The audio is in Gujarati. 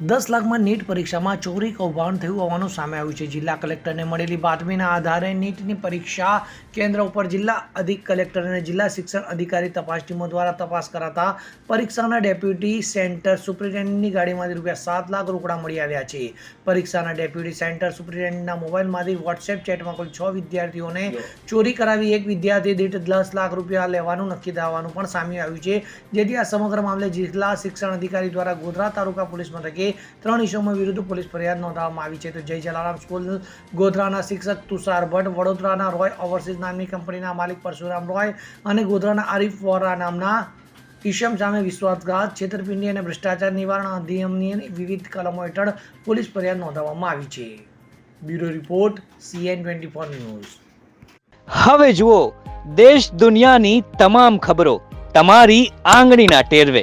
દસ લાખમાં નીટ પરીક્ષામાં ચોરી કૌભાંડ થયું હોવાનું સામે આવ્યું છે. જિલ્લા કલેક્ટરને મળેલી બાતમીના આધારે નીટની પરીક્ષા કેન્દ્ર ઉપર જિલ્લા અધિક કલેક્ટર અને જિલ્લા શિક્ષણ અધિકારી તપાસ ટીમો દ્વારા તપાસ કરાતા પરીક્ષાના ડેપ્યુટી સેન્ટર સુપ્રિન્ટેન્ડન્ટની ગાડીમાંથી રૂપિયા સાત લાખ રોકડા મળી આવ્યા છે. પરીક્ષાના ડેપ્યુટી સેન્ટર સુપ્રિન્ટેન્ડન્ટના મોબાઈલમાંથી વોટ્સએપ ચેટમાં કુલ છ વિદ્યાર્થીઓને ચોરી કરાવી, એક વિદ્યાર્થી દીઠ દસ લાખ રૂપિયા લેવાનું નક્કી થવાનું પણ સામે આવ્યું છે. જેથી આ સમગ્ર મામલે જિલ્લા શિક્ષણ અધિકારી દ્વારા ગોધરા તાલુકા પોલીસ મથકે ત્રણ ઇસમો વિરુદ્ધ પોલીસ ફરિયાદ નોંધવામાં આવી છે. તો જય જલારામ સ્કૂલ ગોધરાના શિક્ષક તુષાર ભટ્ટ, વડોદરાના રોય ઓવરસીઝ નામની કંપનીના માલિક પરશુરામ રોય અને ગોધરાના આરિફ વોરા નામના ઈશમ સામે વિશ્વાસઘાત, છેતરપિંડી અને ભ્રષ્ટાચાર નિવારણ અધિનિયમની વિવિધ કલમો હેઠળ પોલીસ ફરિયાદ નોંધવામાં આવી છે. Bureau report, CN twenty four news. હવે જુઓ, દેશ દુનિયાની તમામ ખબરો, તમારી આંગળીના ટેરવે.